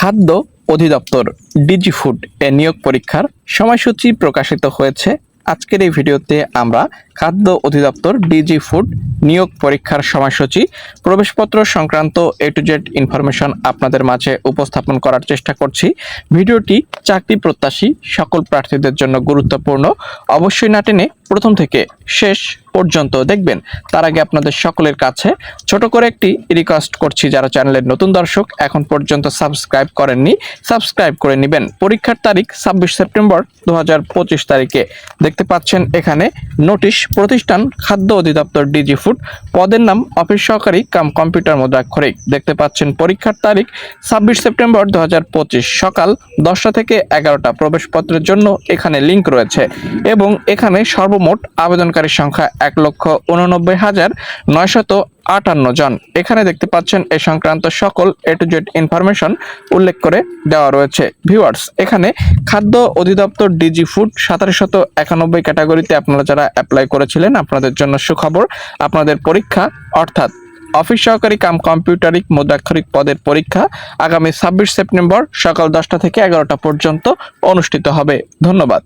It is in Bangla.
খাদ্য অধিদপ্তর ডিজি ফুড এ নিয়োগ পরীক্ষার সময়সূচি প্রকাশিত হয়েছে। আজকের এই ভিডিওতে আমরা খাদ্য অধিদপ্তর ডিজি ফুড নিয়োগ পরীক্ষার সময়সূচি, প্রবেশপত্র সংক্রান্ত এ টু জেড ইনফরমেশন আপনাদের মাঝে উপস্থাপন করার চেষ্টা করছি। ভিডিওটি চাকরি প্রত্যাশী সকল প্রার্থীদের জন্য গুরুত্বপূর্ণ। অবশ্যই না টেনে প্রথম থেকে শেষ পর্যন্ত দেখবেন তার আগে আপনাদের সকলের কাছে ছোট করে একটি রিকোয়েস্ট করছি যারা চ্যানেলের নতুন দর্শক এখন পর্যন্ত সাবস্ক্রাইব করেননি সাবস্ক্রাইব করে নেবেন। পরীক্ষার তারিখ ছাব্বিশ সেপ্টেম্বর দুহাজার পঁচিশ তারিখে। দেখতে পাচ্ছেন এখানে নোটিশ প্রতিষ্ঠান, খাদ্য অধিদপ্তর ডিজি ফুড পদের নাম অফিস সহকারী, কাম কম্পিউটার মুদ্রাক্ষরিক। দেখতে পাচ্ছেন পরীক্ষার তারিখ ছাব্বিশ সেপ্টেম্বর দু হাজার পঁচিশ সকাল দশটা থেকে এগারোটা। প্রবেশপত্রের জন্য এখানে লিংক রয়েছে এবং এখানে সর্বমোট আবেদনকারীর সংখ্যা এক লক্ষ উননব্বই হাজার নয়শত আটান্ন জন। এখানে দেখতে পাচ্ছেন, এ সংক্রান্ত সকল এ টু জেড ইনফরমেশন উল্লেখ করে দেওয়া রয়েছে। ভিউয়ার্স, এখানে খাদ্য অধিদপ্তর ডিজি ফুড সাতাশশত একানব্বই ক্যাটাগরিতে আপনারা যারা অ্যাপ্লাই করেছিলেন, আপনাদের জন্য সুখবর, আপনাদের পরীক্ষা, অর্থাৎ অফিস সহকারী কাম কম্পিউটারিক মুদ্রাক্ষরিক পদের পরীক্ষা আগামী ছাব্বিশ সেপ্টেম্বর সকাল দশটা থেকে এগারোটা পর্যন্ত অনুষ্ঠিত হবে। ধন্যবাদ।